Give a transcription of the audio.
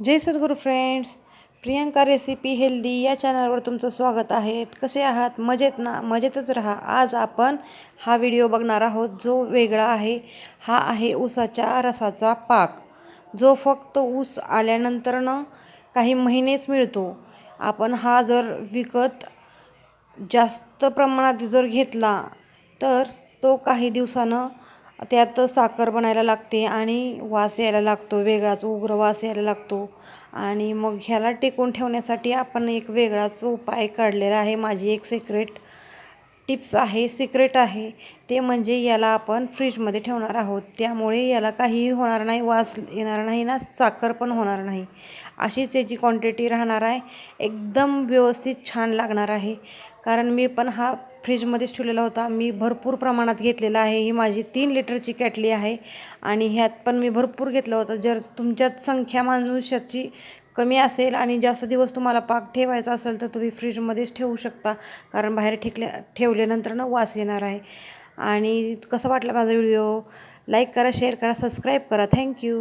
जय सद्गुरू friends Priyanka recipe healthy या चॅनलवर तुमचं स्वागत आहे. कसे आहात? मजेत ना? मजेतच राहा. आज आपण हा व्हिडिओ बघणार आहोत जो वेगळा आहे. हा आहे ऊसाच्या रसाचा पाक. जो फक्त ऊस आल्यानंतरनं काही महिनेच मिळतो. आपण हा जर विकत जास्त प्रमाणात जर घेतला तर तो काही दिवसानं त्यात साखर बनायला लागते आणि वास यायला लागतो वेगळाच उग्र वास यायला लागतो. आणि मग ह्याला टिकून ठेवण्यासाठी आपण एक वेगळाच उपाय काढलेला आहे. माझी एक सिक्रेट टिप्स आहे. सिक्रेट आहे. ते म्हणजे याला आपण फ्रीजमध्ये ठेवणार आहोत. त्यामुळे याला काहीही होणार नाही वास येणार नाही ना साखर पण होणार नाही. अशीच याची क्वांटिटी राहणार आहे. एकदम व्यवस्थित छान लागणार आहे. कारण मी पण हा फ्रीजमध्येच ठेवलेला होता. मी भरपूर प्रमाणात घेतलेला आहे. ही माझी तीन लिटरची कॅटली आहे आणि ह्यात पण मी भरपूर घेतलं होतं. जर तुमच्यात संख्या मनुष्याची कमी असेल आणि जास्त दिवस तुम्हाला पाक ठेवायचा असेल तर तुम्ही फ्रीजमध्येच ठेवू शकता. कारण बाहेर ठेकल्या ठेवल्यानंतरनं वास येणार आहे. आणि कसं वाटलं माझा व्हिडिओ? लाईक करा शेअर करा सबस्क्राईब करा. Thank you